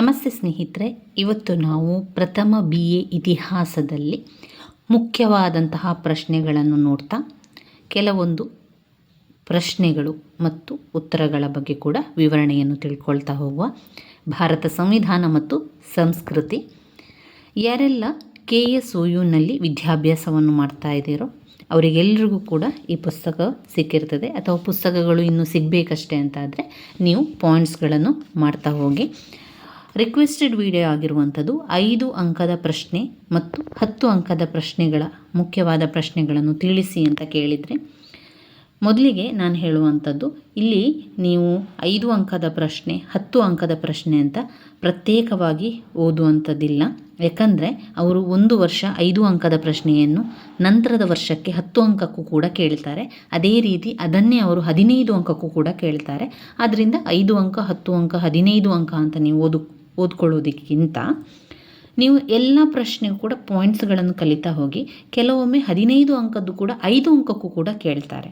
ನಮಸ್ತೆ ಸ್ನೇಹಿತರೆ, ಇವತ್ತು ನಾವು ಪ್ರಥಮ ಬಿ ಎ ಇತಿಹಾಸದಲ್ಲಿ ಮುಖ್ಯವಾದಂತಹ ಪ್ರಶ್ನೆಗಳನ್ನು ನೋಡ್ತಾ, ಕೆಲವೊಂದು ಪ್ರಶ್ನೆಗಳು ಮತ್ತು ಉತ್ತರಗಳ ಬಗ್ಗೆ ಕೂಡ ವಿವರಣೆಯನ್ನು ತಿಳ್ಕೊಳ್ತಾ ಹೋಗುವ ಭಾರತ ಸಂವಿಧಾನ ಮತ್ತು ಸಂಸ್ಕೃತಿ. ಯಾರೆಲ್ಲ ಕೆ ಎಸ್ ಒ ಯುನಲ್ಲಿ ವಿದ್ಯಾಭ್ಯಾಸವನ್ನು ಮಾಡ್ತಾ ಇದ್ದೀರೋ ಅವರಿಗೆಲ್ಲರಿಗೂ ಕೂಡ ಈ ಪುಸ್ತಕ ಸಿಕ್ಕಿರ್ತದೆ. ಅಥವಾ ಪುಸ್ತಕಗಳು ಇನ್ನೂ ಸಿಗಬೇಕಷ್ಟೇ ಅಂತಾದರೆ, ನೀವು ಪಾಯಿಂಟ್ಸ್ಗಳನ್ನು ಮಾಡ್ತಾ ಹೋಗಿ ರಿಕ್ವೆಸ್ಟೆಡ್ ವಿಡಿಯೋ ಆಗಿರುವಂಥದ್ದು ಐದು ಅಂಕದ ಪ್ರಶ್ನೆ ಮತ್ತು ಹತ್ತು ಅಂಕದ ಪ್ರಶ್ನೆಗಳ, ಮುಖ್ಯವಾದ ಪ್ರಶ್ನೆಗಳನ್ನು ತಿಳಿಸಿ ಅಂತ ಕೇಳಿದರೆ, ಮೊದಲಿಗೆ ನಾನು ಹೇಳುವಂಥದ್ದು, ಇಲ್ಲಿ ನೀವು ಐದು ಅಂಕದ ಪ್ರಶ್ನೆ, ಹತ್ತು ಅಂಕದ ಪ್ರಶ್ನೆ ಅಂತ ಪ್ರತ್ಯೇಕವಾಗಿ ಓದುವಂಥದ್ದಿಲ್ಲ. ಯಾಕಂದರೆ ಅವರು ಒಂದು ವರ್ಷ ಐದು ಅಂಕದ ಪ್ರಶ್ನೆಯನ್ನು ನಂತರದ ವರ್ಷಕ್ಕೆ ಹತ್ತು ಅಂಕಕ್ಕೂ ಕೂಡ ಕೇಳ್ತಾರೆ. ಅದೇ ರೀತಿ ಅದನ್ನೇ ಅವರು ಹದಿನೈದು ಅಂಕಕ್ಕೂ ಕೂಡ ಕೇಳ್ತಾರೆ. ಆದ್ದರಿಂದ ಐದು ಅಂಕ, ಹತ್ತು ಅಂಕ, ಹದಿನೈದು ಅಂಕ ಅಂತ ನೀವು ಓದು ಓದ್ಕೊಳ್ಳೋದಕ್ಕಿಂತ ನೀವು ಎಲ್ಲ ಪ್ರಶ್ನೆಗೂ ಕೂಡ ಪಾಯಿಂಟ್ಸ್ಗಳನ್ನು ಕಲಿತಾ ಹೋಗಿ ಕೆಲವೊಮ್ಮೆ ಹದಿನೈದು ಅಂಕದ್ದು ಕೂಡ ಐದು ಅಂಕಕ್ಕೂ ಕೂಡ ಕೇಳ್ತಾರೆ.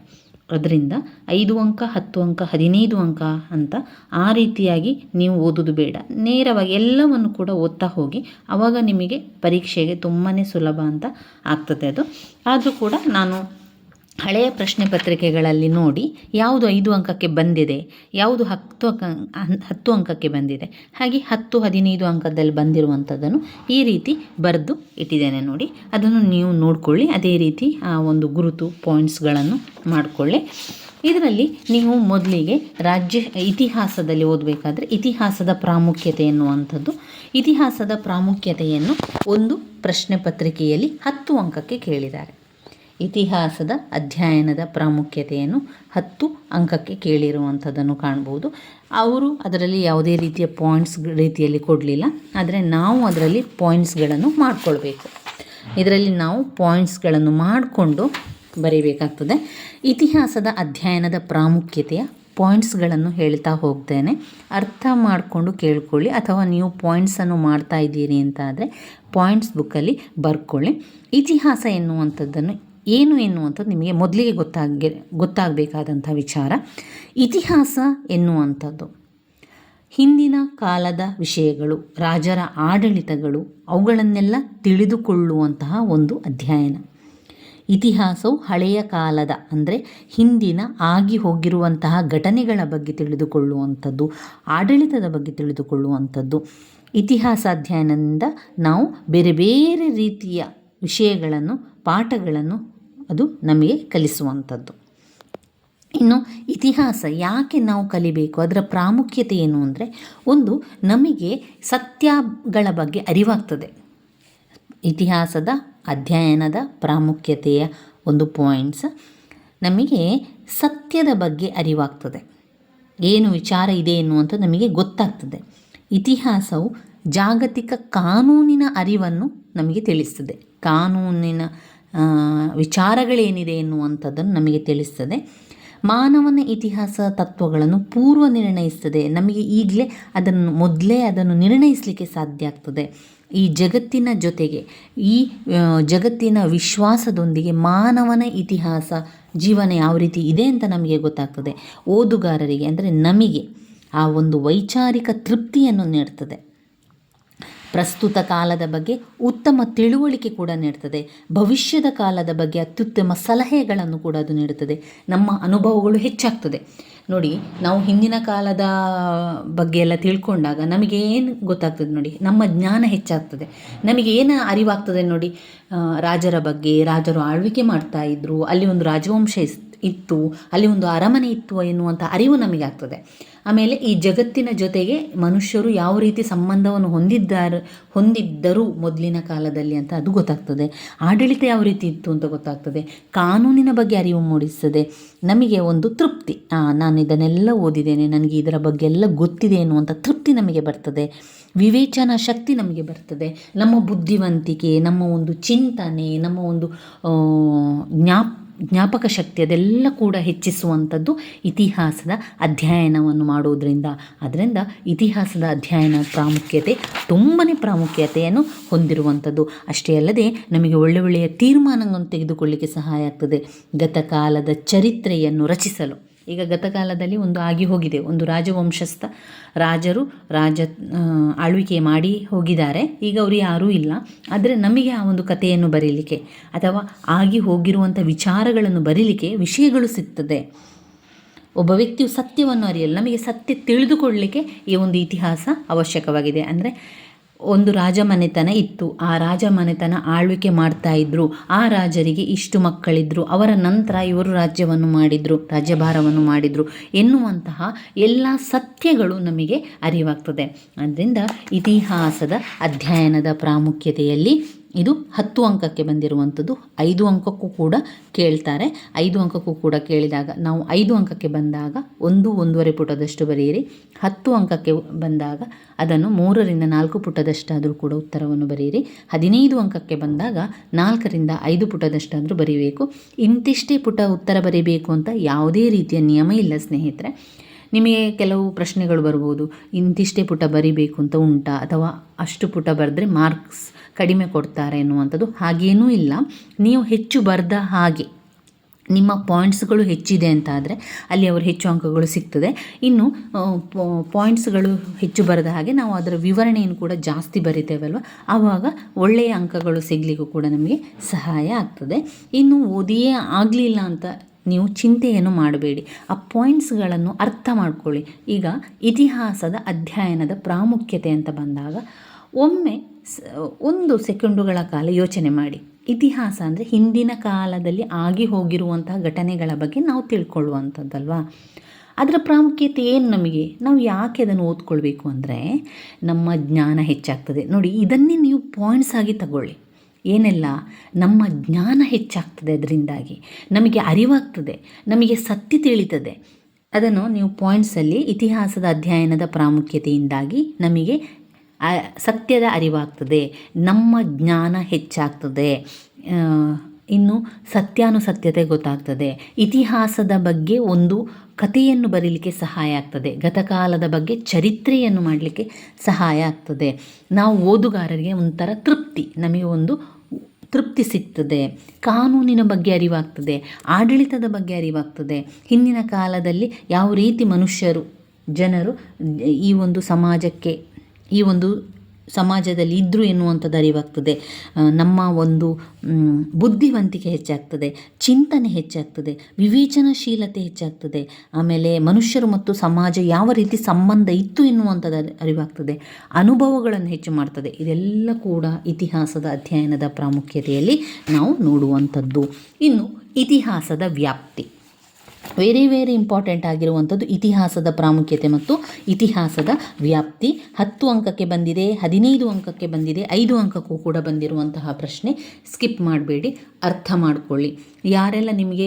ಅದರಿಂದ ಐದು ಅಂಕ, ಹತ್ತು ಅಂಕ, ಹದಿನೈದು ಅಂಕ ಅಂತ ಆ ರೀತಿಯಾಗಿ ನೀವು ಓದೋದು ಬೇಡ. ನೇರವಾಗಿ ಎಲ್ಲವನ್ನು ಕೂಡ ಓದ್ತಾ ಹೋಗಿ ಆವಾಗ ನಿಮಗೆ ಪರೀಕ್ಷೆಗೆ ತುಂಬಾ ಸುಲಭ ಅಂತ ಆಗ್ತದೆ ಅದು. ಆದರೂ ಕೂಡ ನಾನು ಹಳೆಯ ಪ್ರಶ್ನೆ ಪತ್ರಿಕೆಗಳಲ್ಲಿ ನೋಡಿ ಯಾವುದು ಐದು ಅಂಕಕ್ಕೆ ಬಂದಿದೆ, ಯಾವುದು ಹತ್ತು ಅಂಕ, ಹತ್ತು ಅಂಕಕ್ಕೆ ಬಂದಿದೆ, ಹಾಗೆ ಹತ್ತು ಹದಿನೈದು ಅಂಕದಲ್ಲಿ ಬಂದಿರುವಂಥದ್ದನ್ನು ಈ ರೀತಿ ಬರೆದು ಇಟ್ಟಿದ್ದೇನೆ ನೋಡಿ. ಅದನ್ನು ನೀವು ನೋಡಿಕೊಳ್ಳಿ, ಅದೇ ರೀತಿ ಆ ಒಂದು ಗುರುತು ಪಾಯಿಂಟ್ಸ್ಗಳನ್ನು ಮಾಡಿಕೊಳ್ಳಿ. ಇದರಲ್ಲಿ ನೀವು ಮೊದಲಿಗೆ ರಾಜ್ಯ, ಇತಿಹಾಸದಲ್ಲಿ ಓದಬೇಕಾದ್ರೆ ಇತಿಹಾಸದ ಪ್ರಾಮುಖ್ಯತೆ ಎನ್ನುವಂಥದ್ದು. ಇತಿಹಾಸದ ಪ್ರಾಮುಖ್ಯತೆಯನ್ನು ಒಂದು ಪ್ರಶ್ನೆ ಪತ್ರಿಕೆಯಲ್ಲಿ ಹತ್ತು ಅಂಕಕ್ಕೆ ಕೇಳಿದ್ದಾರೆ. ಇತಿಹಾಸದ ಅಧ್ಯಯನದ ಪ್ರಾಮುಖ್ಯತೆಯನ್ನು ಹತ್ತು ಅಂಕಕ್ಕೆ ಕೇಳಿರುವಂಥದ್ದನ್ನು ಕಾಣ್ಬೋದು. ಅವರು ಅದರಲ್ಲಿ ಯಾವುದೇ ರೀತಿಯ ಪಾಯಿಂಟ್ಸ್ ರೀತಿಯಲ್ಲಿ ಕೊಡಲಿಲ್ಲ. ಆದರೆ ನಾವು ಅದರಲ್ಲಿ ಪಾಯಿಂಟ್ಸ್ಗಳನ್ನು ಮಾಡಿಕೊಳ್ಬೇಕು. ಇದರಲ್ಲಿ ನಾವು ಪಾಯಿಂಟ್ಸ್ಗಳನ್ನು ಮಾಡಿಕೊಂಡು ಬರೀಬೇಕಾಗ್ತದೆ. ಇತಿಹಾಸದ ಅಧ್ಯಯನದ ಪ್ರಾಮುಖ್ಯತೆಯ ಪಾಯಿಂಟ್ಸ್ಗಳನ್ನು ಹೇಳ್ತಾ ಹೋಗ್ತೇನೆ. ಅರ್ಥ ಮಾಡಿಕೊಂಡು ಕೇಳ್ಕೊಳ್ಳಿ. ಅಥವಾ ನೀವು ಪಾಯಿಂಟ್ಸನ್ನು ಮಾಡ್ತಾ ಇದ್ದೀರಿ ಅಂತ ಆದರೆ ಪಾಯಿಂಟ್ಸ್ ಬುಕ್ಕಲ್ಲಿ ಬರ್ಕೊಳ್ಳಿ. ಇತಿಹಾಸ ಎನ್ನುವಂಥದ್ದನ್ನು ಏನು ಎನ್ನುವಂಥದ್ದು ನಿಮಗೆ ಮೊದಲಿಗೆ ಗೊತ್ತಾಗ, ಗೊತ್ತಾಗಬೇಕಾದಂಥ ವಿಚಾರ. ಇತಿಹಾಸ ಎನ್ನುವಂಥದ್ದು. ಹಿಂದಿನ ಕಾಲದ ವಿಷಯಗಳು, ರಾಜರ ಆಡಳಿತಗಳು, ಅವುಗಳನ್ನೆಲ್ಲ ತಿಳಿದುಕೊಳ್ಳುವಂತಹ ಒಂದು ಅಧ್ಯಯನ. ಇತಿಹಾಸವು ಹಳೆಯ ಕಾಲದ, ಅಂದರೆ ಹಿಂದಿನ ಆಗಿ ಹೋಗಿರುವಂತಹ ಘಟನೆಗಳ ಬಗ್ಗೆ ತಿಳಿದುಕೊಳ್ಳುವಂಥದ್ದು, ಆಡಳಿತದ ಬಗ್ಗೆ ತಿಳಿದುಕೊಳ್ಳುವಂಥದ್ದು. ಇತಿಹಾಸ ಅಧ್ಯಯನದಿಂದ ನಾವು ಬೇರೆ ಬೇರೆ ರೀತಿಯ ವಿಷಯಗಳನ್ನು, ಪಾಠಗಳನ್ನು ಅದು ನಮಗೆ ಕಲಿಸುವಂಥದ್ದು. ಇನ್ನು ಇತಿಹಾಸ ಯಾಕೆ ನಾವು ಕಲಿಬೇಕು? ಅದರ ಪ್ರಾಮುಖ್ಯತೆ ಏನು ಅಂದರೆ, ಒಂದು ನಮಗೆ ಸತ್ಯಗಳ ಬಗ್ಗೆ ಅರಿವಾಗ್ತದೆ. ಇತಿಹಾಸದ ಅಧ್ಯಯನದ ಪ್ರಾಮುಖ್ಯತೆಯ ಒಂದು ಪಾಯಿಂಟ್ಸ್ ನಮಗೆ ಸತ್ಯದ ಬಗ್ಗೆ ಅರಿವಾಗ್ತದೆ. ಏನು ವಿಚಾರ ಇದೆ ಎನ್ನುವಂಥದ್ದು ನಮಗೆ ಗೊತ್ತಾಗ್ತದೆ. ಇತಿಹಾಸವು ಜಾಗತಿಕ ಕಾನೂನಿನ ಅರಿವನ್ನು ನಮಗೆ ತಿಳಿಸ್ತದೆ. ಕಾನೂನಿನ ವಿಚಾರಗಳೇನಿದೆ ಎನ್ನುವಂಥದ್ದನ್ನು ನಮಗೆ ತಿಳಿಸ್ತದೆ. ಮಾನವನ ಇತಿಹಾಸ ತತ್ವಗಳನ್ನು ಪೂರ್ವ ನಿರ್ಣಯಿಸ್ತದೆ. ನಮಗೆ ಈಗಲೇ ಅದನ್ನು, ಮೊದಲೇ ಅದನ್ನು ನಿರ್ಣಯಿಸಲಿಕ್ಕೆ ಸಾಧ್ಯ ಆಗ್ತದೆ. ಈ ಜಗತ್ತಿನ ಜೊತೆಗೆ, ಈ ಜಗತ್ತಿನ ವಿಶ್ವಾಸದೊಂದಿಗೆ ಮಾನವನ ಇತಿಹಾಸ, ಜೀವನ ಯಾವ ರೀತಿ ಇದೆ ಅಂತ ನಮಗೆ ಗೊತ್ತಾಗ್ತದೆ. ಓದುಗಾರರಿಗೆ, ಅಂದರೆ ನಮಗೆ ಆ ಒಂದು ವೈಚಾರಿಕ ತೃಪ್ತಿಯನ್ನು ನೀಡ್ತದೆ. ಪ್ರಸ್ತುತ ಕಾಲದ ಬಗ್ಗೆ ಉತ್ತಮ ತಿಳುವಳಿಕೆ ಕೂಡ ನೀಡ್ತದೆ. ಭವಿಷ್ಯದ ಕಾಲದ ಬಗ್ಗೆ ಅತ್ಯುತ್ತಮ ಸಲಹೆಗಳನ್ನು ಕೂಡ ಅದು ನೀಡುತ್ತದೆ ನಮ್ಮ ಅನುಭವಗಳು ಹೆಚ್ಚಾಗ್ತದೆ. ನೋಡಿ, ನಾವು ಹಿಂದಿನ ಕಾಲದ ಬಗ್ಗೆ ಎಲ್ಲ ತಿಳ್ಕೊಂಡಾಗ ನಮಗೆ ಏನು ಗೊತ್ತಾಗ್ತದೆ ನೋಡಿ, ನಮ್ಮ ಜ್ಞಾನ ಹೆಚ್ಚಾಗ್ತದೆ. ನಮಗೆ ಏನು ಅರಿವಾಗ್ತದೆ ನೋಡಿ ರಾಜರ ಬಗ್ಗೆ ರಾಜರು ಆಳ್ವಿಕೆ ಮಾಡ್ತಾ ಇದ್ದರು ಅಲ್ಲಿ ಒಂದು ರಾಜವಂಶ ಇತ್ತು, ಅಲ್ಲಿ ಒಂದು ಅರಮನೆ ಇತ್ತು ಎನ್ನುವಂಥ ಅರಿವು ನಮಗೆ ಆಗ್ತದೆ. ಆಮೇಲೆ ಈ ಜಗತ್ತಿನ ಜೊತೆಗೆ ಮನುಷ್ಯರು ಯಾವ ರೀತಿ ಸಂಬಂಧವನ್ನು ಹೊಂದಿದ್ದಾರೆ, ಹೊಂದಿದ್ದರು ಮೊದಲಿನ ಕಾಲದಲ್ಲಿ ಅಂತ ಅದು ಗೊತ್ತಾಗ್ತದೆ. ಆಡಳಿತ ಯಾವ ರೀತಿ ಇತ್ತು ಅಂತ ಗೊತ್ತಾಗ್ತದೆ. ಕಾನೂನಿನ ಬಗ್ಗೆ ಅರಿವು ಮೂಡಿಸ್ತದೆ. ನಮಗೆ ಒಂದು ತೃಪ್ತಿ. ನಾನು ಇದನ್ನೆಲ್ಲ ಓದಿದ್ದೇನೆ, ನನಗೆ ಇದರ ಬಗ್ಗೆ ಎಲ್ಲ ಗೊತ್ತಿದೆ ಎನ್ನುವಂಥ ತೃಪ್ತಿ ನಮಗೆ ಬರ್ತದೆ. ವಿವೇಚನಾ ಶಕ್ತಿ ನಮಗೆ ಬರ್ತದೆ. ನಮ್ಮ ಬುದ್ಧಿವಂತಿಕೆ, ನಮ್ಮ ಒಂದು ಚಿಂತನೆ, ನಮ್ಮ ಒಂದು ಜ್ಞಾಪ ಜ್ಞಾಪಕ ಶಕ್ತಿ ಅದೆಲ್ಲ ಕೂಡ ಹೆಚ್ಚಿಸುವಂಥದ್ದು ಇತಿಹಾಸದ ಅಧ್ಯಯನವನ್ನು ಮಾಡುವುದರಿಂದ ಅದರಿಂದ ಇತಿಹಾಸದ ಅಧ್ಯಯನ ಪ್ರಾಮುಖ್ಯತೆ ತುಂಬಾ ಪ್ರಾಮುಖ್ಯತೆಯನ್ನು ಹೊಂದಿರುವಂಥದ್ದು. ಅಷ್ಟೇ ಅಲ್ಲದೆ ನಮಗೆ ಒಳ್ಳೆ ಒಳ್ಳೆಯ ತೀರ್ಮಾನಗಳನ್ನು ತೆಗೆದುಕೊಳ್ಳಿಕ್ಕೆ ಸಹಾಯ ಆಗ್ತದೆ. ಗತಕಾಲದ ಚರಿತ್ರೆಯನ್ನು ರಚಿಸಲು. ಈಗ ಗತಕಾಲದಲ್ಲಿ ಒಂದು ಆಗಿ ಹೋಗಿದೆ. ಒಂದು ರಾಜವಂಶಸ್ಥ ರಾಜರು ರಾಜ ಆಳ್ವಿಕೆ ಮಾಡಿ ಹೋಗಿದ್ದಾರೆ. ಈಗ ಅವರು ಯಾರೂ ಇಲ್ಲ. ಆದರೆ ನಮಗೆ ಆ ಒಂದು ಕಥೆಯನ್ನು ಬರೀಲಿಕ್ಕೆ ಅಥವಾ ಆಗಿ ಹೋಗಿರುವಂಥ ವಿಚಾರಗಳನ್ನು ಬರೀಲಿಕ್ಕೆ ವಿಷಯಗಳು ಸಿಗ್ತದೆ. ಒಬ್ಬ ವ್ಯಕ್ತಿಯು ಸತ್ಯವನ್ನು ಅರಿಯಲು ನಮಗೆ ಸತ್ಯ ತಿಳಿದುಕೊಳ್ಳಲಿಕ್ಕೆ ಈ ಒಂದು ಇತಿಹಾಸ ಅವಶ್ಯಕವಾಗಿದೆ. ಅಂದರೆ ಒಂದು ರಾಜಮನೆತನ ಇತ್ತು. ಆ ರಾಜಮನೆತನ ಆಳ್ವಿಕೆ ಮಾಡ್ತಾ ಇದ್ರು. ಆ ರಾಜರಿಗೆ ಇಷ್ಟು ಮಕ್ಕಳಿದ್ರು. ಅವರ ನಂತರ ಇವರು ರಾಜ್ಯವನ್ನು ಮಾಡಿದ್ರು, ರಾಜ್ಯಭಾರವನ್ನು ಮಾಡಿದ್ರು ಎನ್ನುವಂತಹ ಎಲ್ಲ ಸತ್ಯಗಳು ನಮಗೆ ಅರಿವಾಗ್ತದೆ. ಆದ್ದರಿಂದ ಇತಿಹಾಸದ ಅಧ್ಯಯನದ ಪ್ರಾಮುಖ್ಯತೆಯಲ್ಲಿ ಇದು ಹತ್ತು ಅಂಕಕ್ಕೆ ಬಂದಿರುವಂಥದ್ದು. ಐದು ಅಂಕಕ್ಕೂ ಕೂಡ ಕೇಳ್ತಾರೆ. ಐದು ಅಂಕಕ್ಕೂ ಕೂಡ ಕೇಳಿದಾಗ, ನಾವು ಐದು ಅಂಕಕ್ಕೆ ಬಂದಾಗ ಒಂದು ಒಂದೂವರೆ ಪುಟದಷ್ಟು ಬರೆಯಿರಿ. ಹತ್ತು ಅಂಕಕ್ಕೆ ಬಂದಾಗ ಅದನ್ನು ಮೂರರಿಂದ ನಾಲ್ಕು ಪುಟದಷ್ಟಾದರೂ ಕೂಡ ಉತ್ತರವನ್ನು ಬರೆಯಿರಿ. ಹದಿನೈದು ಅಂಕಕ್ಕೆ ಬಂದಾಗ ನಾಲ್ಕರಿಂದ ಐದು ಪುಟದಷ್ಟಾದರೂ ಬರೀಬೇಕು. ಇಂತಿಷ್ಟೇ ಪುಟ ಉತ್ತರ ಬರೀಬೇಕು ಅಂತ ಯಾವುದೇ ರೀತಿಯ ನಿಯಮ ಇಲ್ಲ ಸ್ನೇಹಿತರೆ. ನಿಮಗೆ ಕೆಲವು ಪ್ರಶ್ನೆಗಳು ಬರ್ಬೋದು. ಇಂತಿಷ್ಟೇ ಪುಟ ಬರಿಬೇಕು ಅಂತ ಉಂಟಾ ಅಥವಾ ಅಷ್ಟು ಪುಟ ಬರೆದ್ರೆ ಮಾರ್ಕ್ಸ್ ಕಡಿಮೆ ಕೊಡ್ತಾರೆ ಎನ್ನುವಂಥದ್ದು ಹಾಗೇನೂ ಇಲ್ಲ. ನೀವು ಹೆಚ್ಚು ಬರೆದ ಹಾಗೆ ನಿಮ್ಮ ಪಾಯಿಂಟ್ಸ್ಗಳು ಹೆಚ್ಚಿದೆ ಅಂತ ಆದರೆ ಅಲ್ಲಿ ಅವರು ಹೆಚ್ಚು ಅಂಕಗಳು ಸಿಗ್ತದೆ. ಇನ್ನು ಪಾಯಿಂಟ್ಸ್ಗಳು ಹೆಚ್ಚು ಬರೆದ ಹಾಗೆ ನಾವು ಅದರ ವಿವರಣೆಯನ್ನು ಕೂಡ ಜಾಸ್ತಿ ಬರಿತೇವಲ್ವ? ಆವಾಗ ಒಳ್ಳೆಯ ಅಂಕಗಳು ಸಿಗಲಿಕ್ಕೂ ಕೂಡ ನಮಗೆ ಸಹಾಯ ಆಗ್ತದೆ. ಇನ್ನು ಓದಿಯೇ ಆಗಲಿಲ್ಲ ಅಂತ ನೀವು ಚಿಂತೆಯನ್ನು ಮಾಡಬೇಡಿ. ಆ ಪಾಯಿಂಟ್ಸ್ಗಳನ್ನು ಅರ್ಥ ಮಾಡ್ಕೊಳ್ಳಿ. ಈಗ ಇತಿಹಾಸದ ಅಧ್ಯಯನದ ಪ್ರಾಮುಖ್ಯತೆ ಅಂತ ಬಂದಾಗ, ಒಮ್ಮೆ ಒಂದು ಸೆಕೆಂಡುಗಳ ಕಾಲ ಯೋಚನೆ ಮಾಡಿ. ಇತಿಹಾಸ ಅಂದರೆ ಹಿಂದಿನ ಕಾಲದಲ್ಲಿ ಆಗಿ ಹೋಗಿರುವಂತಹ ಘಟನೆಗಳ ಬಗ್ಗೆ ನಾವು ತಿಳ್ಕೊಳ್ಳುವಂಥದ್ದಲ್ವಾ? ಅದರ ಪ್ರಾಮುಖ್ಯತೆ ಏನು ನಮಗೆ? ನಾವು ಯಾಕೆ ಅದನ್ನು ಓದ್ಕೊಳ್ಬೇಕು ಅಂದರೆ ನಮ್ಮ ಜ್ಞಾನ ಹೆಚ್ಚಾಗ್ತದೆ. ನೋಡಿ, ಇದನ್ನೇ ನೀವು ಪಾಯಿಂಟ್ಸ್ ಆಗಿ ತಗೊಳ್ಳಿ. ಏನೆಲ್ಲ? ನಮ್ಮ ಜ್ಞಾನ ಹೆಚ್ಚಾಗ್ತದೆ ಅದರಿಂದಾಗಿ. ನಮಗೆ ಅರಿವಾಗ್ತದೆ. ನಮಗೆ ಸತ್ಯ ತಿಳಿತದೆ. ಅದನ್ನು ನೀವು ಪಾಯಿಂಟ್ಸಲ್ಲಿ ಇತಿಹಾಸದ ಅಧ್ಯಯನದ ಪ್ರಾಮುಖ್ಯತೆಯಿಂದಾಗಿ ನಮಗೆ ಸತ್ಯದ ಅರಿವಾಗ್ತದೆ, ನಮ್ಮ ಜ್ಞಾನ ಹೆಚ್ಚಾಗ್ತದೆ ಇನ್ನು ಸತ್ಯಾನುಸತ್ಯತೆ ಗೊತ್ತಾಗ್ತದೆ. ಇತಿಹಾಸದ ಬಗ್ಗೆ ಒಂದು ಕಥೆಯನ್ನು ಬರೀಲಿಕ್ಕೆ ಸಹಾಯ ಆಗ್ತದೆ, ಗತಕಾಲದ ಬಗ್ಗೆ ಚರಿತ್ರೆಯನ್ನು ಮಾಡಲಿಕ್ಕೆ ಸಹಾಯ ಆಗ್ತದೆ. ನಾವು ಓದುಗಾರರಿಗೆ ಒಂಥರ ತೃಪ್ತಿ, ನಮಗೆ ಒಂದು ತೃಪ್ತಿ ಸಿಗ್ತದೆ. ಕಾನೂನಿನ ಬಗ್ಗೆ ಅರಿವಾಗ್ತದೆ, ಆಡಳಿತದ ಬಗ್ಗೆ ಅರಿವಾಗ್ತದೆ. ಹಿಂದಿನ ಕಾಲದಲ್ಲಿ ಯಾವ ರೀತಿ ಮನುಷ್ಯರು, ಜನರು ಈ ಒಂದು ಸಮಾಜಕ್ಕೆ ಈ ಒಂದು ಸಮಾಜದಲ್ಲಿ ಇದ್ದರು ಎನ್ನುವಂಥದ್ದು ಅರಿವಾಗ್ತದೆ. ನಮ್ಮ ಒಂದು ಬುದ್ಧಿವಂತಿಕೆ ಹೆಚ್ಚಾಗ್ತದೆ, ಚಿಂತನೆ ಹೆಚ್ಚಾಗ್ತದೆ, ವಿವೇಚನಾಶೀಲತೆ ಹೆಚ್ಚಾಗ್ತದೆ, ಆಮೇಲೆ ಮನುಷ್ಯರು ಮತ್ತು ಸಮಾಜ ಯಾವ ರೀತಿ ಸಂಬಂಧ ಇತ್ತು ಎನ್ನುವಂಥದ್ದು ಅರಿ- ಅರಿವಾಗ್ತದೆ. ಅನುಭವಗಳನ್ನು ಹೆಚ್ಚು ಮಾಡ್ತದೆ. ಇದೆಲ್ಲ ಕೂಡ ಇತಿಹಾಸದ ಅಧ್ಯಯನದ ಪ್ರಾಮುಖ್ಯತೆಯಲ್ಲಿ ನಾವು ನೋಡುವಂಥದ್ದು. ಇನ್ನು ಇತಿಹಾಸದ ವ್ಯಾಪ್ತಿ. ವೆರಿ ವೆರಿ ಇಂಪಾರ್ಟೆಂಟ್ ಆಗಿರುವಂಥದ್ದು ಇತಿಹಾಸದ ಪ್ರಾಮುಖ್ಯತೆ ಮತ್ತು ಇತಿಹಾಸದ ವ್ಯಾಪ್ತಿ. ಹತ್ತು ಅಂಕಕ್ಕೆ ಬಂದಿದೆ, ಹದಿನೈದು ಅಂಕಕ್ಕೆ ಬಂದಿದೆ, ಐದು ಅಂಕಕ್ಕೂ ಕೂಡ ಬಂದಿರುವಂತಹ ಪ್ರಶ್ನೆ. ಸ್ಕಿಪ್ ಮಾಡಬೇಡಿ. ಅರ್ಥ ಮಾಡಿಕೊಳ್ಳಿ. ಯಾರೆಲ್ಲ ನಿಮಗೆ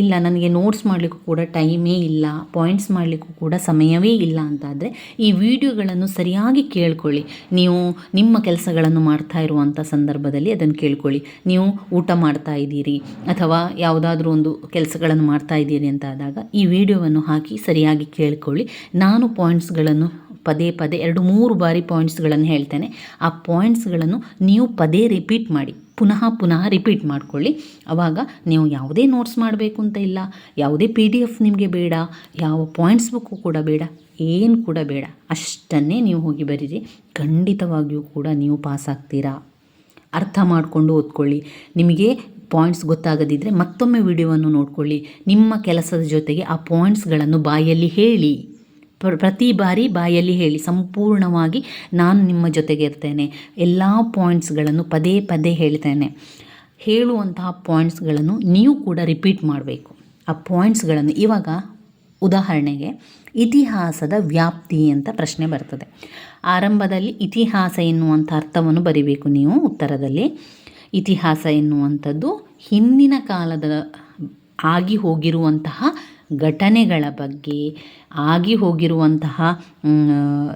ಇಲ್ಲ ನನಗೆ ನೋಟ್ಸ್ ಮಾಡಲಿಕ್ಕೂ ಕೂಡ ಟೈಮೇ ಇಲ್ಲ ಪಾಯಿಂಟ್ಸ್ ಮಾಡಲಿಕ್ಕೂ ಕೂಡ ಸಮಯವೇ ಇಲ್ಲ ಅಂತಾದರೆ ಈ ವಿಡಿಯೋಗಳನ್ನು ಸರಿಯಾಗಿ ಕೇಳ್ಕೊಳ್ಳಿ. ನೀವು ನಿಮ್ಮ ಕೆಲಸಗಳನ್ನು ಮಾಡ್ತಾ ಇರುವಂಥ ಸಂದರ್ಭದಲ್ಲಿ ಅದನ್ನು ಕೇಳ್ಕೊಳ್ಳಿ. ನೀವು ಊಟ ಮಾಡ್ತಾ ಇದ್ದೀರಿ ಅಥವಾ ಯಾವುದಾದ್ರೂ ಒಂದು ಕೆಲಸಗಳನ್ನು ಮಾಡ್ತಾ ಇದ್ದೀರಿ ಅಂತ ಆದಾಗ ಈ ವಿಡಿಯೋವನ್ನು ಹಾಕಿ ಸರಿಯಾಗಿ ಕೇಳ್ಕೊಳ್ಳಿ. ನಾನು ಪಾಯಿಂಟ್ಸ್ಗಳನ್ನು ಪದೇ ಪದೇ ಎರಡು ಮೂರು ಬಾರಿ ಪಾಯಿಂಟ್ಸ್ಗಳನ್ನು ಹೇಳ್ತೇನೆ. ಆ ಪಾಯಿಂಟ್ಸ್ಗಳನ್ನು ನೀವು ಪದೇ ರಿಪೀಟ್ ಮಾಡಿ. ಪುನಃ ಪುನಃ ರಿಪೀಟ್ ಮಾಡಿಕೊಳ್ಳಿ. ಆವಾಗ ನೀವು ಯಾವುದೇ ನೋಟ್ಸ್ ಮಾಡಬೇಕು ಅಂತ ಇಲ್ಲ, ಯಾವುದೇ ಪಿ ಡಿ ಎಫ್ ನಿಮಗೆ ಬೇಡ, ಯಾವ ಪಾಯಿಂಟ್ಸ್ ಬುಕ್ಕು ಕೂಡ ಬೇಡ, ಏನು ಕೂಡ ಬೇಡ. ಅಷ್ಟನ್ನೇ ನೀವು ಹೋಗಿ ಬರೀರಿ. ಖಂಡಿತವಾಗಿಯೂ ಕೂಡ ನೀವು ಪಾಸ್ ಆಗ್ತೀರಾ. ಅರ್ಥ ಮಾಡಿಕೊಂಡು ಓದ್ಕೊಳ್ಳಿ. ನಿಮಗೆ ಪಾಯಿಂಟ್ಸ್ ಗೊತ್ತಾಗದಿದ್ದರೆ ಮತ್ತೊಮ್ಮೆ ವಿಡಿಯೋವನ್ನು ನೋಡ್ಕೊಳ್ಳಿ. ನಿಮ್ಮ ಕೆಲಸದ ಜೊತೆಗೆ ಆ ಪಾಯಿಂಟ್ಸ್ಗಳನ್ನು ಬಾಯಲ್ಲಿ ಹೇಳಿ. ಪ್ರತಿ ಬಾರಿ ಬಾಯಲ್ಲಿ ಹೇಳಿ, ಸಂಪೂರ್ಣವಾಗಿ ನಾನು ನಿಮ್ಮ ಜೊತೆಗೆ ಇರ್ತೇನೆ ಎಲ್ಲ ಪಾಯಿಂಟ್ಸ್ಗಳನ್ನು ಪದೇ ಪದೇ ಹೇಳ್ತೇನೆ. ಹೇಳುವಂತಹ ಪಾಯಿಂಟ್ಸ್ಗಳನ್ನು ನೀವು ಕೂಡ ರಿಪೀಟ್ ಮಾಡಬೇಕು. ಆ ಪಾಯಿಂಟ್ಸ್ಗಳನ್ನು ಇವಾಗ ಉದಾಹರಣೆಗೆ, ಇತಿಹಾಸದ ವ್ಯಾಪ್ತಿ ಅಂತ ಪ್ರಶ್ನೆ ಬರ್ತದೆ. ಆರಂಭದಲ್ಲಿ ಇತಿಹಾಸ ಎನ್ನುವಂಥ ಅರ್ಥವನ್ನು ಬರಿಬೇಕು ನೀವು ಉತ್ತರದಲ್ಲಿ. ಇತಿಹಾಸ ಎನ್ನುವಂಥದ್ದು ಹಿಂದಿನ ಕಾಲದ, ಆಗಿ ಹೋಗಿರುವಂತಹ ಘಟನೆಗಳ ಬಗ್ಗೆ, ಆಗಿ ಹೋಗಿರುವಂತಹ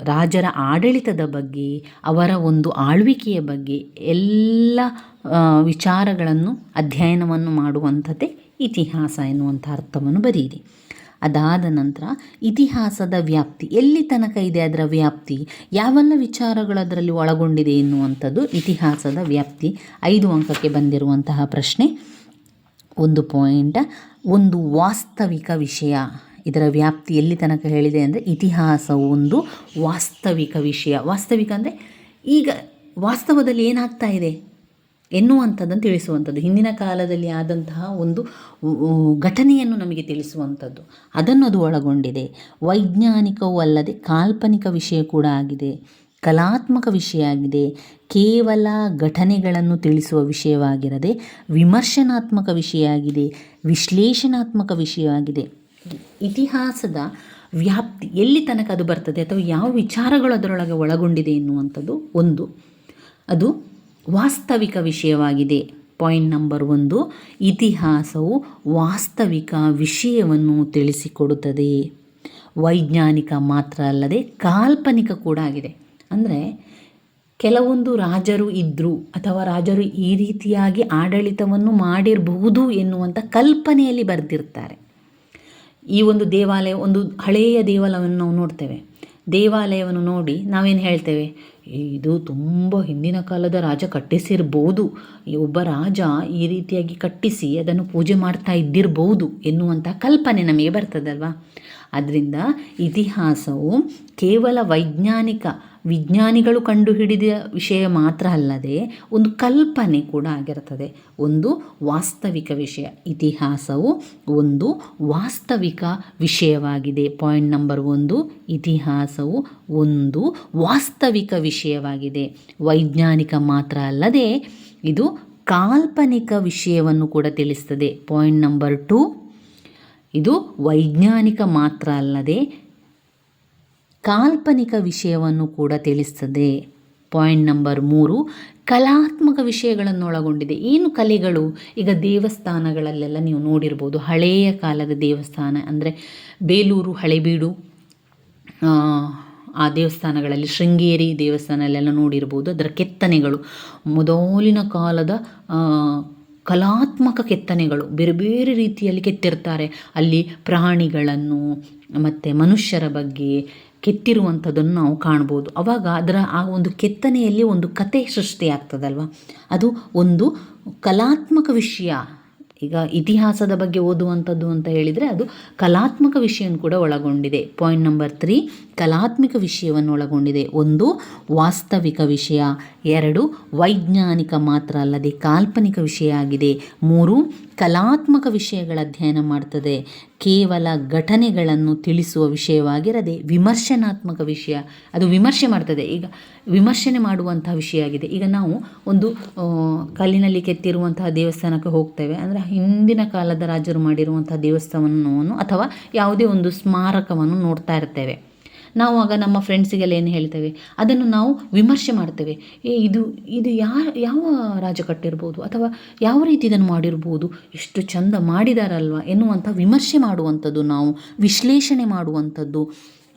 ರಾಜರ ಆಡಳಿತದ ಬಗ್ಗೆ, ಅವರ ಒಂದು ಆಳ್ವಿಕೆಯ ಬಗ್ಗೆ ಎಲ್ಲ ವಿಚಾರಗಳನ್ನು ಅಧ್ಯಯನವನ್ನು ಮಾಡುವಂಥದ್ದೇ ಇತಿಹಾಸ ಎನ್ನುವಂಥ ಅರ್ಥವನ್ನು ಬರೆಯಿರಿ. ಅದಾದ ನಂತರ ಇತಿಹಾಸದ ವ್ಯಾಪ್ತಿ, ಎಲ್ಲಿ ತನಕ ಇದೆ ಅದರ ವ್ಯಾಪ್ತಿ? ಯಾವೆಲ್ಲ ವಿಚಾರಗಳು ಅದರಲ್ಲಿ ಒಳಗೊಂಡಿದೆ ಎನ್ನುವಂಥದ್ದು ಇತಿಹಾಸದ ವ್ಯಾಪ್ತಿ, ಐದು ಅಂಕಕ್ಕೆ ಬಂದಿರುವಂತಹ ಪ್ರಶ್ನೆ. ಒಂದು ಪಾಯಿಂಟ್, ಒಂದು ವಾಸ್ತವಿಕ ವಿಷಯ. ಇದರ ವ್ಯಾಪ್ತಿ ಎಲ್ಲಿ ತನಕ ಹೇಳಿದೆ ಅಂದರೆ ಇತಿಹಾಸವು ಒಂದು ವಾಸ್ತವಿಕ ವಿಷಯ. ವಾಸ್ತವಿಕ ಅಂದರೆ ಈಗ ವಾಸ್ತವದಲ್ಲಿ ಏನಾಗ್ತಾ ಇದೆ? ಎನ್ನುವಂಥದ್ದನ್ನು ತಿಳಿಸುವಂಥದ್ದು. ಹಿಂದಿನ ಕಾಲದಲ್ಲಿ ಆದಂತಹ ಒಂದು ಘಟನೆಯನ್ನು ನಮಗೆ ತಿಳಿಸುವಂಥದ್ದು. ಅದನ್ನು ಅದು ಒಳಗೊಂಡಿದೆ. ವೈಜ್ಞಾನಿಕವೂ ಅಲ್ಲದೆ ಕಾಲ್ಪನಿಕ ವಿಷಯ ಕೂಡ ಆಗಿದೆ. ಕಲಾತ್ಮಕ ವಿಷಯ ಆಗಿದೆ. ಕೇವಲ ಘಟನೆಗಳನ್ನು ತಿಳಿಸುವ ವಿಷಯವಾಗಿರದೆ ವಿಮರ್ಶನಾತ್ಮಕ ವಿಷಯ ಆಗಿದೆ ವಿಶ್ಲೇಷಣಾತ್ಮಕ ವಿಷಯವಾಗಿದೆ. ಇತಿಹಾಸದ ವ್ಯಾಪ್ತಿ ಎಲ್ಲಿ ತನಕ ಅದು ಬರ್ತದೆ ಅಥವಾ ಯಾವ ವಿಚಾರಗಳು ಅದರೊಳಗೆ ಒಳಗೊಂಡಿದೆ ಎನ್ನುವಂಥದ್ದು ಒಂದು. ಅದು ವಾಸ್ತವಿಕ ವಿಷಯವಾಗಿದೆ. ಪಾಯಿಂಟ್ ನಂಬರ್ ಒಂದು, ಇತಿಹಾಸವು ವಾಸ್ತವಿಕ ವಿಷಯವನ್ನು ತಿಳಿಸಿಕೊಡುತ್ತದೆ. ವೈಜ್ಞಾನಿಕ ಮಾತ್ರ ಅಲ್ಲದೆ ಕಾಲ್ಪನಿಕ ಕೂಡ ಆಗಿದೆ. ಅಂದರೆ ಕೆಲವೊಂದು ರಾಜರು ಇದ್ದರು ಅಥವಾ ರಾಜರು ಈ ರೀತಿಯಾಗಿ ಆಡಳಿತವನ್ನು ಮಾಡಿರಬಹುದು ಎನ್ನುವಂಥ ಕಲ್ಪನೆಯಲ್ಲಿ ಬರೆದಿರ್ತಾರೆ. ಈ ಒಂದು ದೇವಾಲಯ, ಒಂದು ಹಳೆಯ ದೇವಾಲಯವನ್ನು ನಾವು ನೋಡ್ತೇವೆ. ದೇವಾಲಯವನ್ನು ನೋಡಿ ನಾವೇನು ಹೇಳ್ತೇವೆ? ಇದು ತುಂಬ ಹಿಂದಿನ ಕಾಲದ ರಾಜ ಕಟ್ಟಿಸಿರ್ಬೋದು. ಒಬ್ಬ ರಾಜ ಈ ರೀತಿಯಾಗಿ ಕಟ್ಟಿಸಿ ಅದನ್ನು ಪೂಜೆ ಮಾಡ್ತಾ ಇದ್ದಿರ್ಬೋದು ಎನ್ನುವಂಥ ಕಲ್ಪನೆ ನಮಗೆ ಬರ್ತದಲ್ವಾ? ಅದರಿಂದ ಇತಿಹಾಸವು ಕೇವಲ ವೈಜ್ಞಾನಿಕ ವಿಜ್ಞಾನಿಗಳು ಕಂಡುಹಿಡಿದ ವಿಷಯ ಮಾತ್ರ ಅಲ್ಲದೆ ಒಂದು ಕಲ್ಪನೆ ಕೂಡ ಆಗಿರುತ್ತದೆ ಒಂದು ವಾಸ್ತವಿಕ ವಿಷಯ. ಇತಿಹಾಸವು ಒಂದು ವಾಸ್ತವಿಕ ವಿಷಯವಾಗಿದೆ. ಪಾಯಿಂಟ್ ನಂಬರ್ ಒಂದು, ಇತಿಹಾಸವು ಒಂದು ವಾಸ್ತವಿಕ ವಿಷಯವಾಗಿದೆ. ವೈಜ್ಞಾನಿಕ ಮಾತ್ರ ಅಲ್ಲದೆ ಇದು ಕಾಲ್ಪನಿಕ ವಿಷಯವನ್ನು ಕೂಡ ತಿಳಿಸ್ತದೆ. ಪಾಯಿಂಟ್ ನಂಬರ್ ಟು ಇದು ವೈಜ್ಞಾನಿಕ ಮಾತ್ರ ಅಲ್ಲದೆ ಕಾಲ್ಪನಿಕ ವಿಷಯವನ್ನು ಕೂಡ ತಿಳಿಸ್ತದೆ. ಪಾಯಿಂಟ್ ನಂಬರ್ ಮೂರು ಕಲಾತ್ಮಕ ವಿಷಯಗಳನ್ನು ಒಳಗೊಂಡಿದೆ ಏನು ಕಲೆಗಳು? ಈಗ ದೇವಸ್ಥಾನಗಳಲ್ಲೆಲ್ಲ ನೀವು ನೋಡಿರ್ಬೋದು ಹಳೆಯ ಕಾಲದ ದೇವಸ್ಥಾನ ಅಂದರೆ ಬೇಲೂರು ಹಳೆಬೀಡು ಆ, ದೇವಸ್ಥಾನಗಳಲ್ಲಿ ಶೃಂಗೇರಿ ದೇವಸ್ಥಾನಲ್ಲೆಲ್ಲ ನೋಡಿರ್ಬೋದು. ಅದರ ಕೆತ್ತನೆಗಳು ಮೊದಲಿನ ಕಾಲದ ಕಲಾತ್ಮಕ ಕೆತ್ತನೆಗಳು ಬೇರೆ ಬೇರೆ ರೀತಿಯಲ್ಲಿ ಕೆತ್ತಿರ್ತಾರೆ. ಅಲ್ಲಿ ಪ್ರಾಣಿಗಳನ್ನು ಮತ್ತು ಮನುಷ್ಯರ ಬಗ್ಗೆ ಕೆತ್ತಿರುವಂಥದ್ದನ್ನು ನಾವು ಕಾಣ್ಬೋದು. ಅವಾಗ ಅದರ ಆ ಒಂದು ಕೆತ್ತನೆಯಲ್ಲಿ ಒಂದು ಕತೆ ಸೃಷ್ಟಿಯಾಗ್ತದಲ್ವ? ಅದು ಒಂದು ಕಲಾತ್ಮಕ ವಿಷಯ. ಈಗ ಇತಿಹಾಸದ ಬಗ್ಗೆ ಓದುವಂಥದ್ದು ಅಂತ ಹೇಳಿದರೆ ಅದು ಕಲಾತ್ಮಕ ವಿಷಯವನ್ನು ಕೂಡ ಒಳಗೊಂಡಿದೆ. ಪಾಯಿಂಟ್ ನಂಬರ್ ತ್ರೀ ಕಲಾತ್ಮಕ ವಿಷಯವನ್ನು ಒಳಗೊಂಡಿದೆ. ಒಂದು, ವಾಸ್ತವಿಕ ವಿಷಯ. ಎರಡು, ವೈಜ್ಞಾನಿಕ ಮಾತ್ರ ಅಲ್ಲದೆ ಕಾಲ್ಪನಿಕ ವಿಷಯ ಆಗಿದೆ. ಮೂರು, ಕಲಾತ್ಮಕ ವಿಷಯಗಳ ಅಧ್ಯಯನ ಮಾಡ್ತದೆ. ಕೇವಲ ಘಟನೆಗಳನ್ನು ತಿಳಿಸುವ ವಿಷಯವಾಗಿರದೆ ವಿಮರ್ಶನಾತ್ಮಕ ವಿಷಯ, ಅದು ವಿಮರ್ಶೆ ಮಾಡ್ತದೆ. ಈಗ ವಿಮರ್ಶನೆ ಮಾಡುವಂತಹ ವಿಷಯ ಆಗಿದೆ. ಈಗ ನಾವು ಒಂದು ಕಲ್ಲಿನಲ್ಲಿ ಕೆತ್ತಿರುವಂತಹ ದೇವಸ್ಥಾನಕ್ಕೆ ಹೋಗ್ತೇವೆ. ಅಂದರೆ ಹಿಂದಿನ ಕಾಲದ ರಾಜರು ಮಾಡಿರುವಂತಹ ದೇವಸ್ಥಾನವನ್ನು ಅಥವಾ ಯಾವುದೇ ಒಂದು ಸ್ಮಾರಕವನ್ನು ನೋಡ್ತಾ ಇರ್ತೇವೆ. ನಾವು ಆಗ ನಮ್ಮ ಫ್ರೆಂಡ್ಸಿಗೆಲ್ಲ ಏನು ಹೇಳ್ತೇವೆ? ಅದನ್ನು ನಾವು ವಿಮರ್ಶೆ ಮಾಡ್ತೇವೆ. ಏ, ಇದು ಇದು ಯಾವ ರಾಜ ಕಟ್ಟಿರ್ಬೋದು? ಅಥವಾ ಯಾವ ರೀತಿ ಇದನ್ನು ಮಾಡಿರ್ಬೋದು? ಎಷ್ಟು ಚಂದ ಮಾಡಿದಾರಲ್ವ? ಎನ್ನುವಂಥ ವಿಮರ್ಶೆ ಮಾಡುವಂಥದ್ದು ನಾವು, ವಿಶ್ಲೇಷಣೆ ಮಾಡುವಂಥದ್ದು.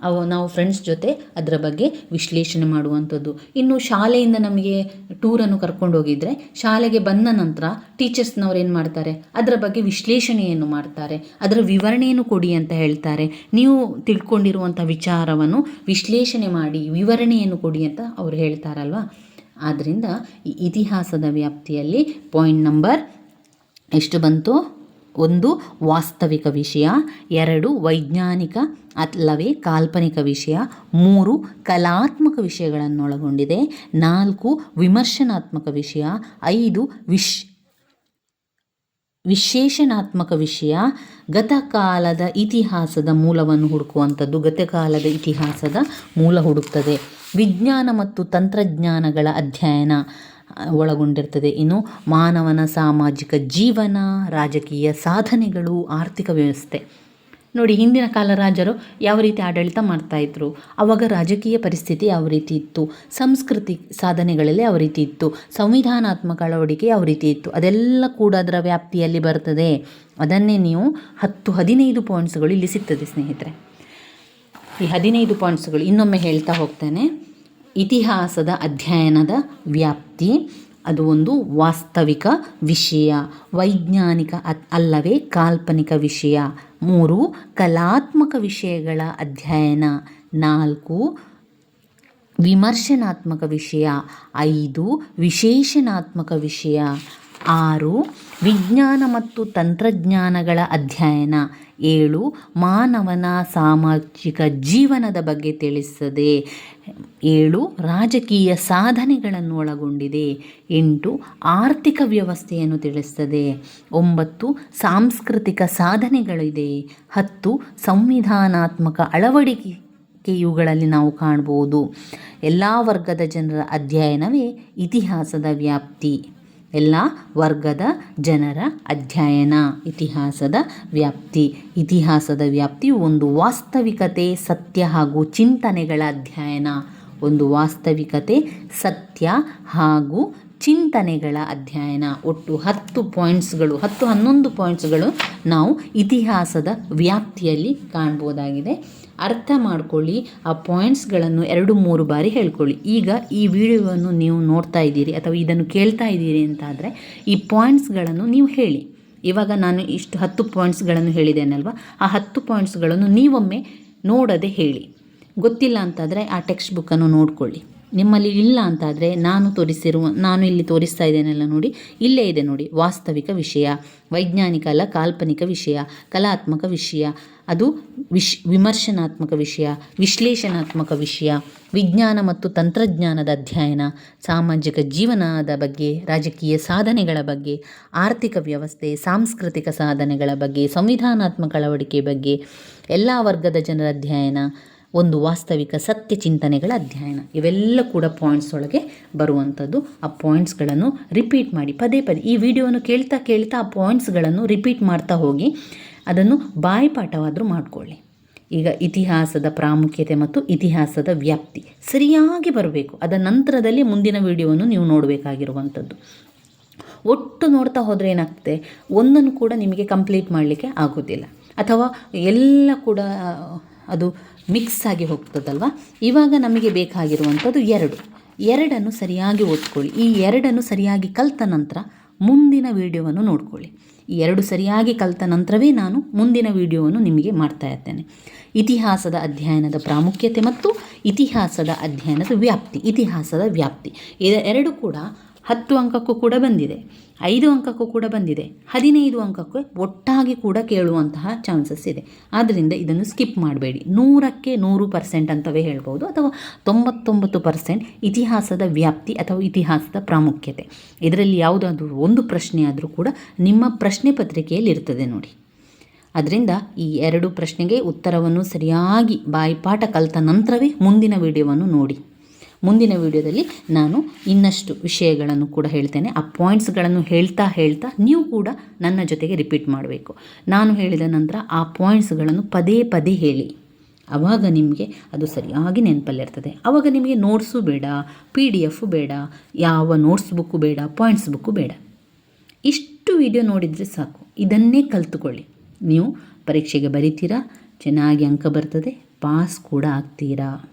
ಅವು ನಾವು ಫ್ರೆಂಡ್ಸ್ ಜೊತೆ ಅದರ ಬಗ್ಗೆ ವಿಶ್ಲೇಷಣೆ ಮಾಡುವಂಥದ್ದು. ಇನ್ನು ಶಾಲೆಯಿಂದ ನಮಗೆ ಟೂರನ್ನು ಕರ್ಕೊಂಡು ಹೋಗಿದ್ರೆ, ಶಾಲೆಗೆ ಬಂದ ನಂತರ ಟೀಚರ್ಸ್ನವ್ರು ಏನು ಮಾಡ್ತಾರೆ? ಅದರ ಬಗ್ಗೆ ವಿಶ್ಲೇಷಣೆಯನ್ನು ಮಾಡ್ತಾರೆ. ಅದರ ವಿವರಣೆಯನ್ನು ಕೊಡಿ ಅಂತ ಹೇಳ್ತಾರೆ. ನೀವು ತಿಳ್ಕೊಂಡಿರುವಂಥ ವಿಚಾರವನ್ನು ವಿಶ್ಲೇಷಣೆ ಮಾಡಿ, ವಿವರಣೆಯನ್ನು ಕೊಡಿ ಅಂತ ಅವ್ರು ಹೇಳ್ತಾರಲ್ವ? ಆದ್ದರಿಂದ ಇತಿಹಾಸದ ವ್ಯಾಪ್ತಿಯಲ್ಲಿ ಪಾಯಿಂಟ್ ನಂಬರ್ ಎಷ್ಟು ಬಂತು? ಒಂದು ವಾಸ್ತವಿಕ ವಿಷಯ, ಎರಡು ವೈಜ್ಞಾನಿಕ ಅಲ್ಲವೇ ಕಾಲ್ಪನಿಕ ವಿಷಯ, ಮೂರು ಕಲಾತ್ಮಕ ವಿಷಯಗಳನ್ನೊಳಗೊಂಡಿದೆ, ನಾಲ್ಕು ವಿಮರ್ಶನಾತ್ಮಕ ವಿಷಯ, ಐದು ವಿಶ್ ವಿಶೇಷಣಾತ್ಮಕ ವಿಷಯ, ಗತಕಾಲದ ಇತಿಹಾಸದ ಮೂಲವನ್ನು ಹುಡುಕುವಂಥದ್ದು ಗತಕಾಲದ ಇತಿಹಾಸದ ಮೂಲ ಹುಡುಕ್ತದೆ. ವಿಜ್ಞಾನ ಮತ್ತು ತಂತ್ರಜ್ಞಾನಗಳ ಅಧ್ಯಯನ. ಒಳಗೊಂಡಿರ್ತದೆ. ಇನ್ನು ಮಾನವನ ಸಾಮಾಜಿಕ ಜೀವನ, ರಾಜಕೀಯ ಸಾಧನೆಗಳು, ಆರ್ಥಿಕ ವ್ಯವಸ್ಥೆ. ನೋಡಿ, ಹಿಂದಿನ ಕಾಲ ರಾಜರು ಯಾವ ರೀತಿ ಆಡಳಿತ ಮಾಡ್ತಾಯಿದ್ರು ಆವಾಗ ರಾಜಕೀಯ ಪರಿಸ್ಥಿತಿ ಯಾವ ರೀತಿ ಇತ್ತು? ಸಂಸ್ಕೃತಿ ಸಾಧನೆಗಳಲ್ಲಿ ಯಾವ ರೀತಿ ಇತ್ತು? ಸಂವಿಧಾನಾತ್ಮಕ ಅಳವಡಿಕೆ ಯಾವ ರೀತಿ ಇತ್ತು? ಅದೆಲ್ಲ ಕೂಡ ಅದರ ವ್ಯಾಪ್ತಿಯಲ್ಲಿ ಬರ್ತದೆ. ಅದನ್ನೇ ನೀವು ಹತ್ತು ಹದಿನೈದು ಪಾಯಿಂಟ್ಸ್ಗಳು ಇಲ್ಲಿ ಸಿಗ್ತದೆ ಸ್ನೇಹಿತರೆ. ಈ ಹದಿನೈದು ಪಾಯಿಂಟ್ಸ್ಗಳು ಇನ್ನೊಮ್ಮೆ ಹೇಳ್ತಾ ಹೋಗ್ತೇನೆ. ಇತಿಹಾಸದ ಅಧ್ಯಯನದ ವ್ಯಾಪ್ತಿ. ಅದು ಒಂದು ವಾಸ್ತವಿಕ ವಿಷಯ, ವೈಜ್ಞಾನಿಕ ಅಲ್ಲವೇ ಕಾಲ್ಪನಿಕ ವಿಷಯ. ಮೂರು, ಕಲಾತ್ಮಕ ವಿಷಯಗಳ ಅಧ್ಯಯನ. ನಾಲ್ಕು, ವಿಮರ್ಶನಾತ್ಮಕ ವಿಷಯ. ಐದು ವಿಶೇಷಣಾತ್ಮಕ ವಿಷಯ. ಆರು, ವಿಜ್ಞಾನ ಮತ್ತು ತಂತ್ರಜ್ಞಾನಗಳ ಅಧ್ಯಯನ. ಏಳು, ಮಾನವನ ಸಾಮಾಜಿಕ ಜೀವನದ ಬಗ್ಗೆ ತಿಳಿಸ್ತದೆ ಏಳು, ರಾಜಕೀಯ ಸಾಧನೆಗಳನ್ನು ಒಳಗೊಂಡಿದೆ. ಎಂಟು, ಆರ್ಥಿಕ ವ್ಯವಸ್ಥೆಯನ್ನು ತಿಳಿಸ್ತದೆ ಒಂಬತ್ತು, ಸಾಂಸ್ಕೃತಿಕ ಸಾಧನೆಗಳಿದೆ. ಹತ್ತು, ಸಂವಿಧಾನಾತ್ಮಕ ಅಳವಡಿಕೆ ಇವುಗಳಲ್ಲಿ ನಾವು ಕಾಣ್ಬೋದು. ಎಲ್ಲ ವರ್ಗದ ಜನರ ಅಧ್ಯಯನವೇ ಇತಿಹಾಸದ ವ್ಯಾಪ್ತಿ. ಎಲ್ಲ ವರ್ಗದ ಜನರ ಅಧ್ಯಯನ, ಇತಿಹಾಸದ ವ್ಯಾಪ್ತಿ. ಇತಿಹಾಸದ ವ್ಯಾಪ್ತಿಯು ಒಂದು ವಾಸ್ತವಿಕತೆ, ಸತ್ಯ ಹಾಗೂ ಚಿಂತನೆಗಳ ಅಧ್ಯಯನ. ಒಂದು ವಾಸ್ತವಿಕತೆ, ಸತ್ಯ ಹಾಗೂ ಚಿಂತನೆಗಳ ಅಧ್ಯಯನ. ಒಟ್ಟು ಹತ್ತು ಪಾಯಿಂಟ್ಸ್ಗಳು ಹತ್ತು ಹನ್ನೊಂದು ಪಾಯಿಂಟ್ಸ್ಗಳು ನಾವು ಇತಿಹಾಸದ ವ್ಯಾಪ್ತಿಯಲ್ಲಿ ಕಾಣ್ಬೋದಾಗಿದೆ. ಅರ್ಥ ಮಾಡ್ಕೊಳ್ಳಿ, ಆ ಪಾಯಿಂಟ್ಸ್ಗಳನ್ನು ಎರಡು ಮೂರು ಬಾರಿ ಹೇಳ್ಕೊಳ್ಳಿ. ಈಗ ಈ ವಿಡಿಯೋವನ್ನು ನೀವು ನೋಡ್ತಾ ಇದ್ದೀರಿ ಅಥವಾ ಇದನ್ನು ಕೇಳ್ತಾ ಇದ್ದೀರಿ ಅಂತಾದರೆ ಈ ಪಾಯಿಂಟ್ಸ್ಗಳನ್ನು ನೀವು ಹೇಳಿ. ಇವಾಗ ನಾನು ಇಷ್ಟು ಹತ್ತು ಪಾಯಿಂಟ್ಸ್ಗಳನ್ನು ಹೇಳಿದ್ದೇನಲ್ವ? ಆ ಹತ್ತು ಪಾಯಿಂಟ್ಸ್ಗಳನ್ನು ನೀವೊಮ್ಮೆ ನೋಡದೆ ಹೇಳಿ. ಗೊತ್ತಿಲ್ಲ ಅಂತಾದರೆ ಆ ಟೆಕ್ಸ್ಟ್ ಬುಕ್ಕನ್ನು ನೋಡ್ಕೊಳ್ಳಿ. ನಿಮ್ಮಲ್ಲಿ ಇಲ್ಲ ಅಂತಾದರೆ ನಾನು ತೋರಿಸಿರುವ, ನಾನು ಇಲ್ಲಿ ತೋರಿಸ್ತಾ ಇದ್ದೇನೆಲ್ಲ ನೋಡಿ, ಇಲ್ಲೇ ಇದೆ ನೋಡಿ. ವಾಸ್ತವಿಕ ವಿಷಯ, ವೈಜ್ಞಾನಿಕ ಅಲ್ಲ, ಕಾಲ್ಪನಿಕ ವಿಷಯ, ಕಲಾತ್ಮಕ ವಿಷಯ, ಅದು ವಿಶ್, ವಿಮರ್ಶನಾತ್ಮಕ ವಿಷಯ, ವಿಶ್ಲೇಷಣಾತ್ಮಕ ವಿಷಯ, ವಿಜ್ಞಾನ ಮತ್ತು ತಂತ್ರಜ್ಞಾನದ ಅಧ್ಯಯನ, ಸಾಮಾಜಿಕ ಜೀವನದ ಬಗ್ಗೆ, ರಾಜಕೀಯ ಸಾಧನೆಗಳ ಬಗ್ಗೆ, ಆರ್ಥಿಕ ವ್ಯವಸ್ಥೆ, ಸಾಂಸ್ಕೃತಿಕ ಸಾಧನೆಗಳ ಬಗ್ಗೆ, ಸಂವಿಧಾನಾತ್ಮಕ ಅಳವಡಿಕೆ ಬಗ್ಗೆ, ಎಲ್ಲ ವರ್ಗದ ಜನರ ಅಧ್ಯಯನ ಒಂದು ವಾಸ್ತವಿಕ ಸತ್ಯ ಚಿಂತನೆಗಳ ಅಧ್ಯಯನ. ಇವೆಲ್ಲ ಕೂಡ ಪಾಯಿಂಟ್ಸ್ ಒಳಗೆ ಬರುವಂಥದ್ದು ಆ ಪಾಯಿಂಟ್ಸ್ಗಳನ್ನು ರಿಪೀಟ್ ಮಾಡಿ, ಪದೇ ಪದೇ. ಈ ವಿಡಿಯೋವನ್ನು ಕೇಳ್ತಾ ಕೇಳ್ತಾ ಆ ಪಾಯಿಂಟ್ಸ್ಗಳನ್ನು ರಿಪೀಟ್ ಮಾಡ್ತಾ ಹೋಗಿ, ಅದನ್ನು ಬಾಯಿಪಾಠವಾದರೂ ಮಾಡಿಕೊಳ್ಳಿ. ಈಗ ಇತಿಹಾಸದ ಪ್ರಾಮುಖ್ಯತೆ ಮತ್ತು ಇತಿಹಾಸದ ವ್ಯಾಪ್ತಿ. ಸರಿಯಾಗಿ ಬರಬೇಕು. ಅದರ ನಂತರದಲ್ಲಿ ಮುಂದಿನ ವಿಡಿಯೋವನ್ನು ನೀವು ನೋಡಬೇಕಾಗಿರುವಂಥದ್ದು ಒಟ್ಟು ನೋಡ್ತಾ ಹೋದರೆ ಏನಾಗ್ತದೆ? ಒಂದನ್ನು ಕೂಡ ನಿಮಗೆ ಕಂಪ್ಲೀಟ್ ಮಾಡಲಿಕ್ಕೆ ಆಗೋದಿಲ್ಲ. ಅಥವಾ ಎಲ್ಲ ಕೂಡ, ಅದು ಮಿಕ್ಸ್ ಆಗಿ ಹೋಗ್ತದಲ್ವ? ಇವಾಗ ನಮಗೆ ಬೇಕಾಗಿರುವಂಥದ್ದು ಎರಡು. ಎರಡನ್ನು ಸರಿಯಾಗಿ ಓದ್ಕೊಳ್ಳಿ. ಈ ಎರಡನ್ನು ಸರಿಯಾಗಿ ಕಲಿತ ನಂತರ ಮುಂದಿನ ವಿಡಿಯೋವನ್ನು ನೋಡ್ಕೊಳ್ಳಿ. ಈ ಎರಡು ಸರಿಯಾಗಿ ಕಲಿತ ನಂತರವೇ ನಾನು ಮುಂದಿನ ವಿಡಿಯೋವನ್ನು ನಿಮಗೆ ಮಾಡ್ತಾ ಇರ್ತೇನೆ. ಇತಿಹಾಸದ ಅಧ್ಯಯನದ ಪ್ರಾಮುಖ್ಯತೆ ಮತ್ತು ಇತಿಹಾಸದ ಅಧ್ಯಯನದ ವ್ಯಾಪ್ತಿ, ಇತಿಹಾಸದ ವ್ಯಾಪ್ತಿ. ಇದ ಎರಡು ಕೂಡ ಹತ್ತು ಅಂಕಕ್ಕೂ ಕೂಡ ಬಂದಿದೆ. ಐದು ಅಂಕಕ್ಕೂ ಕೂಡ ಬಂದಿದೆ. ಹದಿನೈದು ಅಂಕಕ್ಕೆ ಒಟ್ಟಾಗಿ ಕೂಡ ಕೇಳುವಂತಹ ಚಾನ್ಸಸ್ ಇದೆ. ಆದ್ದರಿಂದ ಇದನ್ನು ಸ್ಕಿಪ್ ಮಾಡಬೇಡಿ. ನೂರಕ್ಕೆ ನೂರು ಪರ್ಸೆಂಟ್ ಅಂತವೇ ಹೇಳ್ಬೋದು ಅಥವಾ ತೊಂಬತ್ತೊಂಬತ್ತು ಪರ್ಸೆಂಟ್ ಇತಿಹಾಸದ ವ್ಯಾಪ್ತಿ ಅಥವಾ ಇತಿಹಾಸದ ಪ್ರಾಮುಖ್ಯತೆ. ಇದರಲ್ಲಿ ಯಾವುದಾದ್ರೂ ಒಂದು ಪ್ರಶ್ನೆ ಆದರೂ ಕೂಡ ನಿಮ್ಮ ಪ್ರಶ್ನೆ ಪತ್ರಿಕೆಯಲ್ಲಿ ಇರ್ತದೆ ನೋಡಿ. ಅದರಿಂದ ಈ ಎರಡು ಪ್ರಶ್ನೆಗೆ ಉತ್ತರವನ್ನು ಸರಿಯಾಗಿ ಬಾಯಿಪಾಠ ಕಲಿತ ನಂತರವೇ ಮುಂದಿನ ವಿಡಿಯೋವನ್ನು ನೋಡಿ. ಮುಂದಿನ ವಿಡಿಯೋದಲ್ಲಿ ನಾನು ಇನ್ನಷ್ಟು ವಿಷಯಗಳನ್ನು ಕೂಡ ಹೇಳ್ತೇನೆ. ಆ ಪಾಯಿಂಟ್ಸ್ಗಳನ್ನು ಹೇಳ್ತಾ ಹೇಳ್ತಾ ನೀವು ಕೂಡ ನನ್ನ ಜೊತೆಗೆ ರಿಪೀಟ್ ಮಾಡಬೇಕು. ನಾನು ಹೇಳಿದ ನಂತರ ಆ ಪಾಯಿಂಟ್ಸ್ಗಳನ್ನು ಪದೇ ಪದೇ ಹೇಳಿ. ಆವಾಗ ನಿಮಗೆ ಅದು ಸರಿಯಾಗಿ ನೆನಪಲ್ಲಿರ್ತದೆ ಆವಾಗ ನಿಮಗೆ ನೋಟ್ಸು ಬೇಡ ಪಿ ಡಿ ಎಫು ಬೇಡ, ಯಾವ ನೋಟ್ಸ್ ಬುಕ್ಕು ಬೇಡ ಪಾಯಿಂಟ್ಸ್ ಬುಕ್ಕು ಬೇಡ. ಇಷ್ಟು ವಿಡಿಯೋ ನೋಡಿದರೆ ಸಾಕು. ಇದನ್ನೇ ಕಲ್ತುಕೊಳ್ಳಿ. ನೀವು ಪರೀಕ್ಷೆಗೆ ಬರಿತೀರಾ? ಚೆನ್ನಾಗಿ ಅಂಕ ಬರ್ತದೆ. ಪಾಸ್ ಕೂಡ ಆಗ್ತೀರಾ?